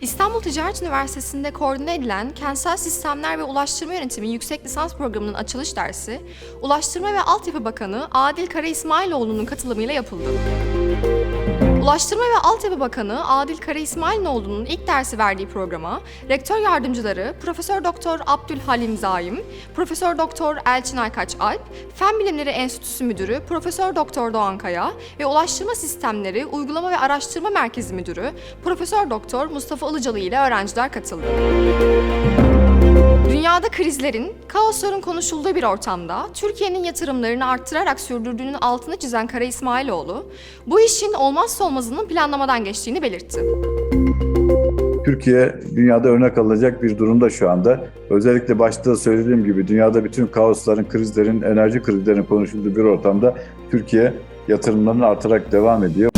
İstanbul Ticaret Üniversitesi'nde koordine edilen Kentsel Sistemler ve Ulaştırma Yönetimi Yüksek Lisans Programı'nın açılış dersi, Ulaştırma ve Altyapı Bakanı Adil Kara İsmailoğlu'nun katılımıyla yapıldı. Ulaştırma ve Altyapı Bakanı Adil Kara İsmailoğlu'nun ilk dersi verdiği programa rektör yardımcıları Profesör Doktor Abdülhalim Zaim, Profesör Doktor Elçin Aykaç Alp, Fen Bilimleri Enstitüsü Müdürü Profesör Doktor Doğan Kaya ve Ulaştırma Sistemleri Uygulama ve Araştırma Merkezi Müdürü Profesör Doktor Mustafa Ilıcalı ile öğrenciler katıldı. Dünyada krizlerin, kaosların konuşulduğu bir ortamda Türkiye'nin yatırımlarını arttırarak sürdürdüğünün altını çizen Kara İsmailoğlu, bu işin olmazsa olmazının planlamadan geçtiğini belirtti. Türkiye dünyada örnek alınacak bir durumda şu anda. Özellikle başta söylediğim gibi dünyada bütün kaosların, krizlerin, enerji krizlerinin konuşulduğu bir ortamda Türkiye yatırımlarını artarak devam ediyor.